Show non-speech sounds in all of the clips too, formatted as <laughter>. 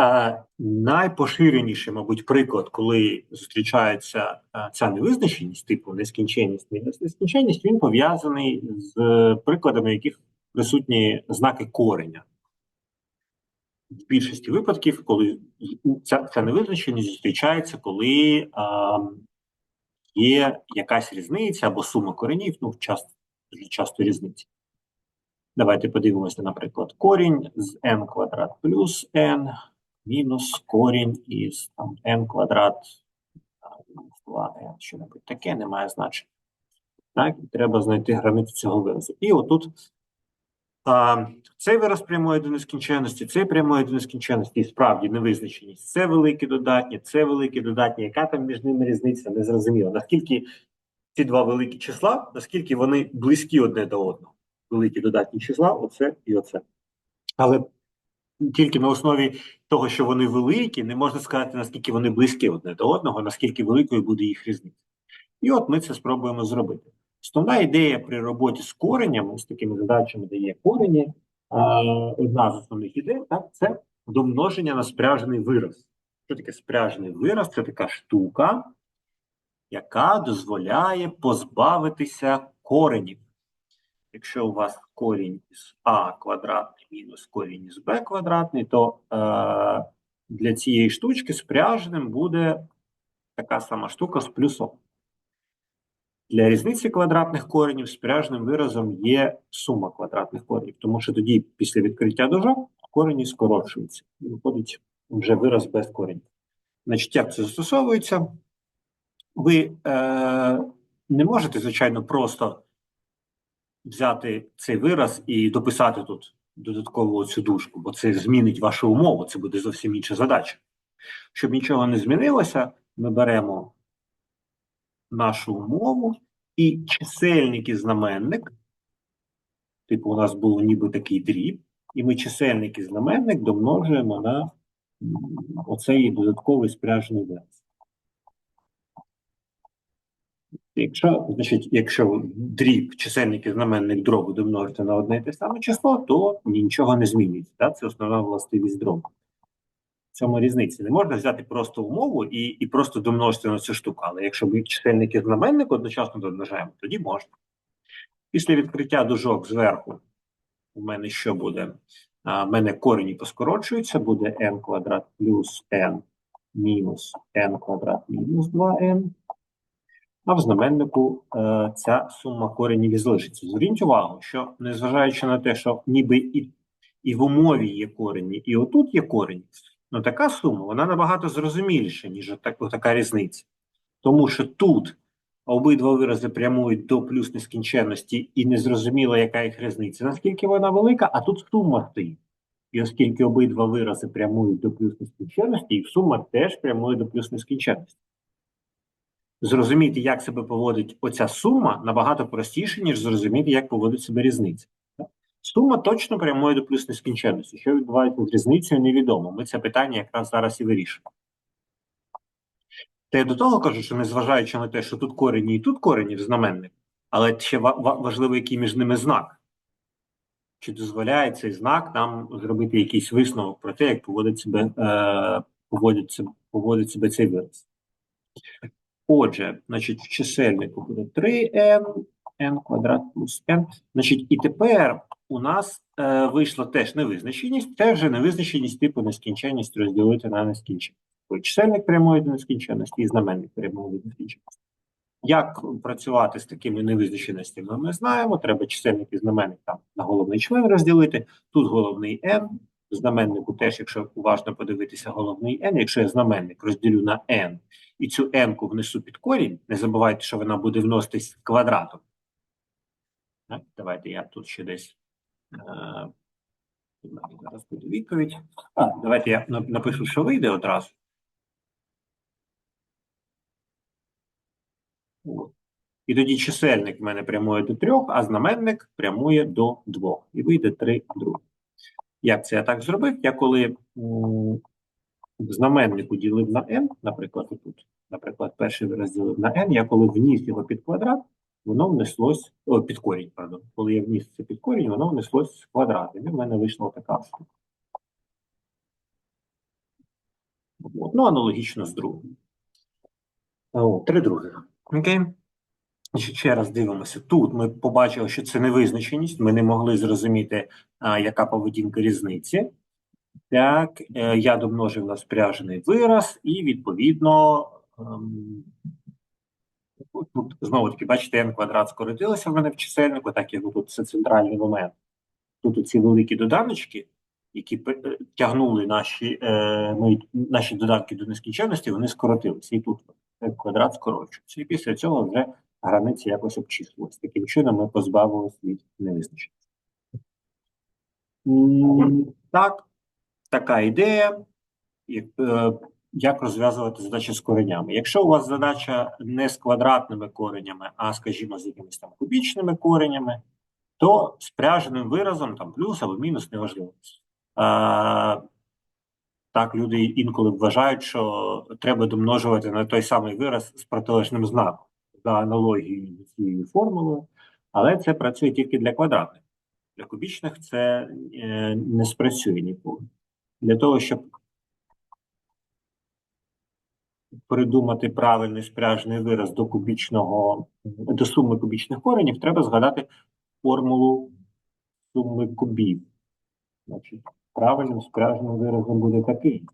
Е, найпоширеніший, мабуть, приклад, коли зустрічається е, ця невизначеність, типу нескінченність, нескінченність, він пов'язаний з прикладами, яких присутні знаки кореня. В більшості випадків, коли ця, ця невизначеність зустрічається, коли а, є якась різниця або сума коренів, ну, часто, дуже часто різниця. Давайте подивимося, наприклад, корінь з n квадрат плюс n мінус корінь із там, n квадрат мінус 2n, що-небудь таке, не має значення. Так, і треба знайти границю цього виразу. І отут а, цей вираз прямої до нескінченності, цей прямої до нескінченності, і справді невизначеність. Це велике додатнє, це велике додатнє. Яка там між ними різниця, не зрозуміло. Наскільки ці два великі числа, наскільки вони близькі одне до одного. Великі додатні числа, оце і оце. Але тільки на основі того, що вони великі, не можна сказати, наскільки вони близькі одне до одного, наскільки великою буде їх різниця. І от ми це спробуємо зробити. Основна ідея при роботі з коренями, з такими задачами, де є корені, одна з основних ідей, так, це домноження на спряжений вираз. Що таке спряжений вираз? Це така штука, яка дозволяє позбавитися коренів. Якщо у вас корінь з А квадратний мінус корінь із Б квадратний, то е, для цієї штучки спряженим буде така сама штука з плюсом. Для різниці квадратних коренів спряжним виразом є сума квадратних коренів, тому що тоді, після відкриття дужок, корені скорочуються і виходить вже вираз без коренів. Значить, як це застосовується? Ви е, не можете, звичайно, просто взяти цей вираз і дописати тут додаткову цю дужку, бо це змінить вашу умову, це буде зовсім інша задача. Щоб нічого не змінилося, ми беремо нашу умову і чисельник і знаменник. Типу, у нас був ніби такий дріб, і ми чисельник і знаменник домножуємо на оцей додатковий спряжений вираз. Якщо, значить, якщо дріб, чисельник і знаменник дробу домножити на одне і те саме число, то нічого не змінюється. Так? Це основна властивість дробу цьому різниці. Не можна взяти просто умову і і просто домножити на цю штуку. Але якщо ми чисельник і знаменник одночасно домножаємо, тоді можна. Після відкриття дужок зверху у мене що буде? У мене корені поскорочуються, буде n квадрат плюс n мінус n квадрат мінус 2n. А в знаменнику е, ця сума коренів і залишиться. Зверніть увагу, що незважаючи на те, що ніби і і в умові є корені, і отут є корені, Ну, така сума вона набагато зрозуміліша, ніж так, така різниця. Тому що тут обидва вирази прямують до плюс нескінченності і незрозуміло, яка їх різниця, наскільки вона велика, а тут сума стоїть. І оскільки обидва вирази прямують до плюс нескінченності, і сума теж прямує до плюс нескінченності. Зрозуміти, як себе поводить оця сума, набагато простіше, ніж зрозуміти, як поводить себе різниця. Сума точно прямує до плюс нескінченності. Що відбувається з різницею, невідомо. Ми це питання якраз зараз і вирішимо. Та я до того кажу, що незважаючи на те, що тут корені і тут корені в знаменник, але ще важливо, який між ними знак. Чи дозволяє цей знак нам зробити якийсь висновок про те, як поводить себе е, поводить поводить себе цей вираз? Отже, значить, в чисельнику буде 3n, n квадрат плюс n. Значить, і тепер у нас е, вийшла теж невизначеність, теж невизначеність типу нескінченність розділити на нескінченність. Чисельник прямої до нескінченності і знаменник прямої до нескінченності. Як працювати з такими невизначеностями, ми знаємо. Треба чисельник і знаменник там на головний член розділити. Тут головний n, знаменнику теж, якщо уважно подивитися, головний n, якщо я знаменник розділю на n і цю n-ку внесу під корінь, не забувайте, що вона буде вноситись квадратом. Так, Давайте я тут ще десь Е, зараз буде відповідь. А, Давайте я напишу, що вийде одразу. І тоді чисельник в мене прямує до трьох, а знаменник прямує до двох. І вийде 3 друге. Як це я так зробив? Я коли знаменнику ділив на n, наприклад, тут, наприклад, перший вираз ділив на n, я коли вніс його під квадрат, воно внеслось о, під корінь, пардон. Коли я вніс це під корінь, воно внеслось в квадрат. І в мене вийшла така штука. Ну, аналогічно з другим. Три других. Окей. Ще раз дивимося. Тут ми побачили, що це невизначеність. Ми не могли зрозуміти, а, яка поведінка різниці. Так, е, я домножив на спряжений вираз, і відповідно. ем, Тут, знову таки, бачите, n квадрат скоротилося в мене в чисельнику, так як тут це центральний момент. Тут ці великі доданочки, які е, тягнули наші, е, мої, наші додатки до нескінченності, вони скоротилися. І тут n квадрат скорочується. І після цього вже границі якось обчислились. Таким чином ми позбавилися від невизначеності. Так, така ідея. Як, е, розв'язувати задачі з коренями. Якщо у вас задача не з квадратними коренями, а, скажімо, з якимись там кубічними коренями, то спряженим виразом, там плюс або мінус, неважливо. А, так, люди інколи вважають, що треба домножувати на той самий вираз з протилежним знаком за аналогією цією формулою, але це працює тільки для квадратних. Для кубічних це е, не спрацює ніколи. Для того, щоб придумати правильний спряжений вираз до кубічного, до суми кубічних коренів, треба згадати формулу суми кубів. Значить, правильним спряженим виразом буде такий.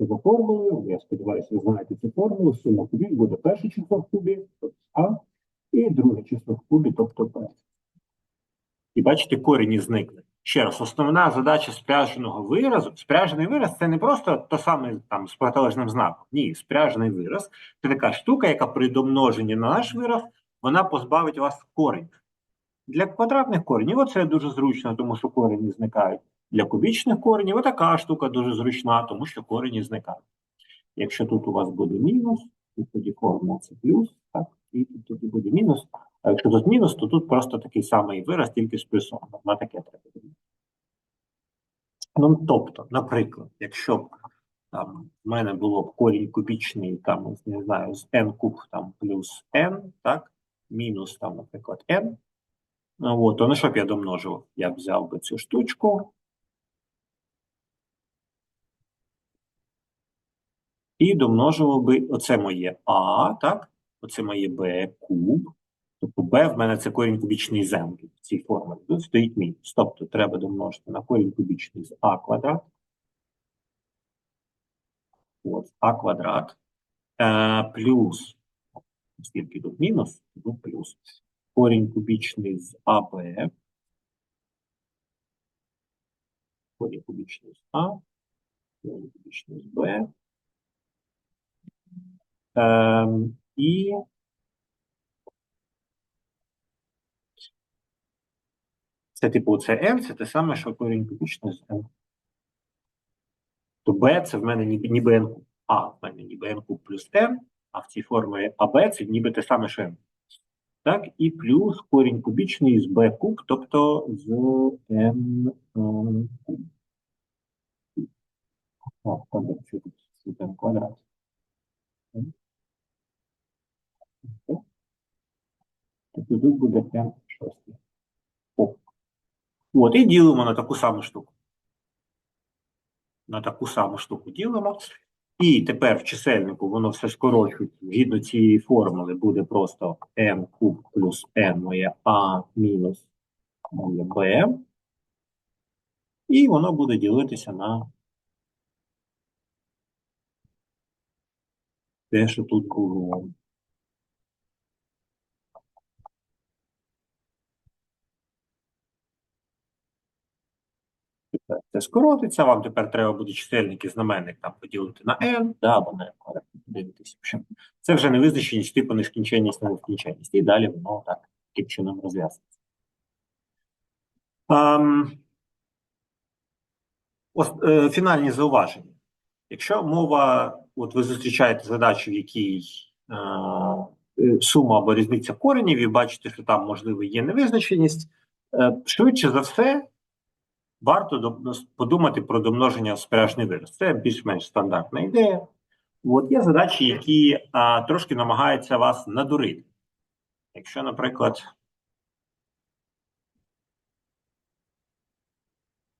За формулою, я сподіваюся, ви знаєте цю формулу, сума кубів буде перше число в кубі, тобто А, і друге число в кубі, тобто Б. І бачите, корені зникли. Ще раз, основна задача спряженого виразу. Спряжений вираз це не просто то саме там з протилежним знаком. Ні, спряжений вираз це така штука, яка при домноженні на наш вираз, вона позбавить вас коренів. Для квадратних коренів оце дуже зручно, тому що корені зникають. Для кубічних коренів отака штука дуже зручна, тому що корені зникають. Якщо тут у вас буде мінус, то тоді формула це плюс, так, і тут тоді буде мінус. А якщо тут мінус, то тут просто такий самий вираз, тільки з плюсом. На таке треба. Ну, тобто, наприклад, якщо б там в мене було б корінь кубічний, там, не знаю, з n куб там плюс n, так, мінус там, наприклад, n, ну, от, то на що б я домножив? Я б взяв би цю штучку і домножував би оце моє а, так, оце моє b куб, Тобто b в мене це корінь кубічний з n в цій формулі. Тут стоїть мінус. Тобто треба домножити на корінь кубічний з а квадрат. От, а квадрат. Е, плюс, оскільки тут мінус, тут плюс. Корінь кубічний з АБ. Корінь кубічний з А. Корінь кубічний з Б. Ем, і Це типу це n, це те саме, що корінь кубічний з n. То b це в мене ніби, ніби n куб. А в мене ніби n куб плюс n, а в цій формулі АБ це ніби те саме, що n. Так, і плюс корінь кубічний з b куб, тобто з n ем, куб. Так, тут n квадрат. Тобто тут буде n шостий. О. От, і ділимо на таку саму штуку. На таку саму штуку ділимо. І тепер в чисельнику воно все скорочується. Згідно цієї формули буде просто m куб плюс n моє a мінус моє b. І воно буде ділитися на те, що тут було. Скоротиться, вам тепер треба буде чисельник і знаменник там поділити на n, да, або на n, дивитися. Це вже невизначеність типу нескінченність на нескінченність. І далі воно так таким чином розв'язується. Ос- е, фінальні зауваження. Якщо мова, от ви зустрічаєте задачу, в якій е, сума або різниця коренів, і бачите, що там можливо є невизначеність, е, швидше за все, варто подумати про домноження спряжний вираз. Це більш-менш стандартна ідея. От є задачі, які а, трошки намагаються вас надурити. Якщо, наприклад,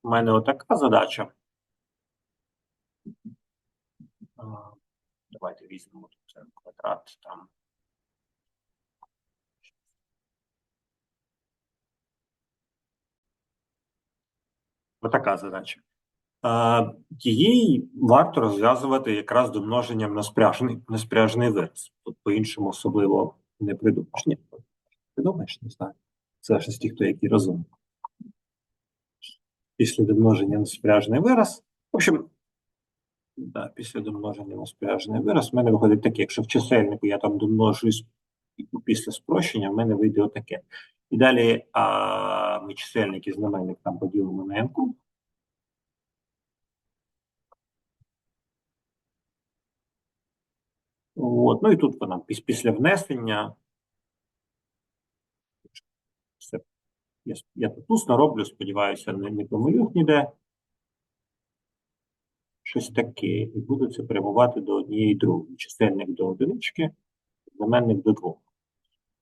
у мене отака задача. Давайте візьмемо квадрат там. Отака задача. Її варто розв'язувати якраз домноженням на спряжений, на спряжений вираз. Тут по-іншому особливо не придумаєш. Ні, придумаєш, не знаю. Це ж з тих, хто який розумний. Після домноження на спряжений вираз. В общем, да, після домноження на спряжений вираз в мене виходить таке, якщо в чисельнику я там домножую з- після спрощення, в мене вийде отаке. І далі а, ми чисельник і знаменник там поділимо на n От. Ну і тут вона піс- після внесення. Все. Я, я тут усно роблю, сподіваюся, не, не помилюсь ніде. Щось таке. І буду це прямувати до однієї другої. Чисельник до одинички, знаменник до двох.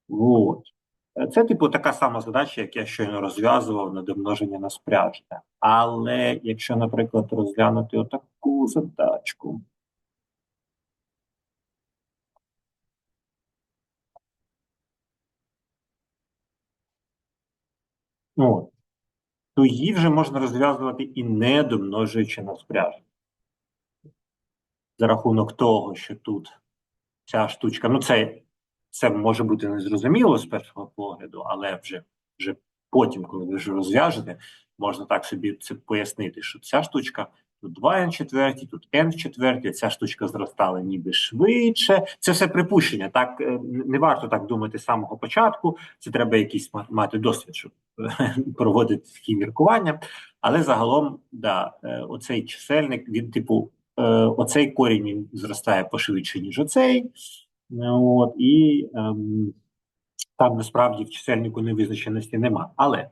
От. Е, Це, типу, така сама задача, як я щойно розв'язував на домноження на спряжне. Але якщо, наприклад, розглянути отаку задачку. От. То її вже можна розв'язувати і не домножуючи на спряжне. За рахунок того, що тут ця штучка, ну це, це може бути незрозуміло з першого погляду, але вже, вже потім, коли ви вже розв'яжете, можна так собі це пояснити, що ця штучка тут 2n четверті, тут n в четверті, ця штучка зростала ніби швидше. Це все припущення. Так е, не варто так думати з самого початку. Це треба якийсь мати досвід, щоб е, <laughs> проводити такі міркування. Але загалом, да, е, оцей чисельник, він, типу, оцей корінь зростає пошвидше, ніж оцей. От, і ем, там насправді в чисельнику невизначеності нема. Але е,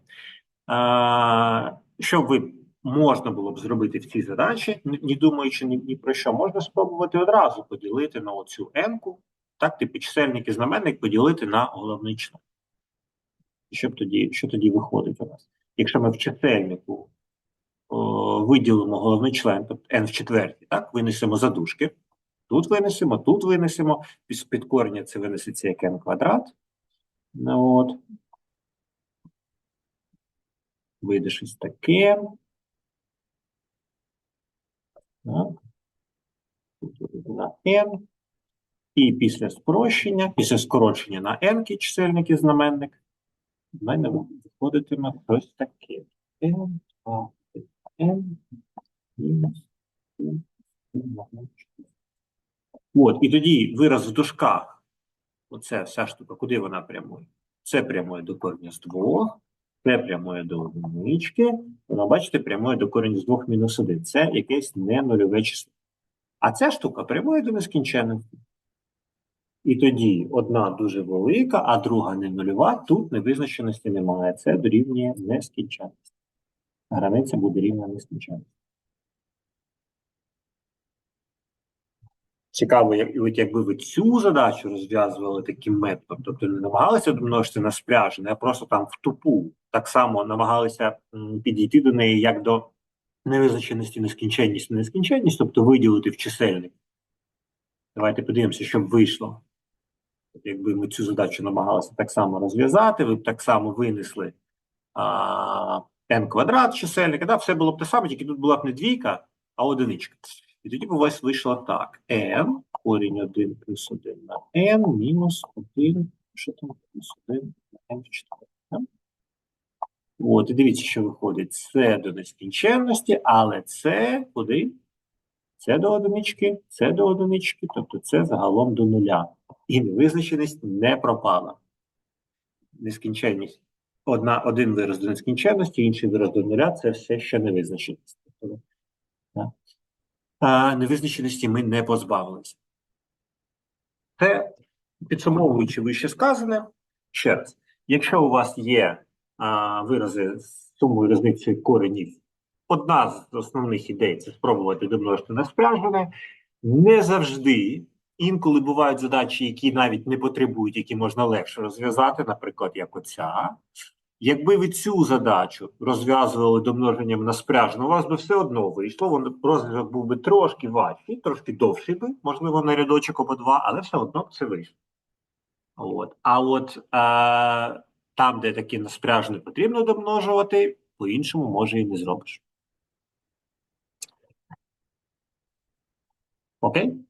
що ви можна було б зробити в цій задачі, не, не думаючи ні, ні про що, можна спробувати одразу поділити на оцю n-ку, так, типу чисельник і знаменник поділити на головний член. Що тоді, що тоді виходить у нас? Якщо ми в чисельнику о, виділимо головний член, тобто n в четвертій, так, винесемо задушки, тут винесемо, тут винесемо, з підкорення це винесеться як n квадрат. Ну, от. Вийде щось таке. Так. Тут на n. І після спрощення, після скорочення на n чисельник і знаменник, в мене виходитиме щось таке. n, 2, n, мінус n. От, і тоді вираз в дужках, оце вся штука, куди вона прямує? Це прямує до корення з двох, це прямує до одинички, вона, бачите, прямує до корення з двох мінус один. Це якесь не нульове число. А ця штука прямує до нескінченності. І тоді одна дуже велика, а друга не нульова, тут невизначеності немає. Це дорівнює нескінченності. Границя буде рівна нескінченності. Цікаво, як, якби ви цю задачу розв'язували таким методом, тобто не намагалися домножити на спряжене, а просто там в тупу так само намагалися підійти до неї як до невизначеності нескінченність нескінченність, тобто виділити в чисельник. Давайте подивимося, що б вийшло. Якби ми цю задачу намагалися так само розв'язати, ви б так само винесли а, n квадрат чисельника, да, все було б те саме, тільки тут була б не двійка, а одиничка. І тоді б у вас вийшло так: n, корінь 1 плюс 1 на n, мінус 1, що там, плюс 1 на n в четвертому. От, і дивіться, що виходить. Це до нескінченності, але це куди? Це до одинички, це до одинички, тобто це загалом до нуля. І невизначеність не пропала. Нескінченність. Одна, один вираз до нескінченності, інший вираз до нуля це все ще невизначеність. Невизначеності ми не позбавилися. Це, підсумовуючи вище сказане, ще раз, якщо у вас є а, вирази з сумою різниці коренів, одна з основних ідей це спробувати домножити на спряжене. Не завжди. Інколи бувають задачі, які навіть не потребують, які можна легше розв'язати, наприклад, як оця. Якби ви цю задачу розв'язували домноженням на спряжну, у вас би все одно вийшло. Воно розв'язок був би трошки важчий, трошки довший би, можливо, на рядочок або два, але все одно це вийшло. От. А от е, там, де такі на спряжне потрібно домножувати, по-іншому може і не зробиш. Окей?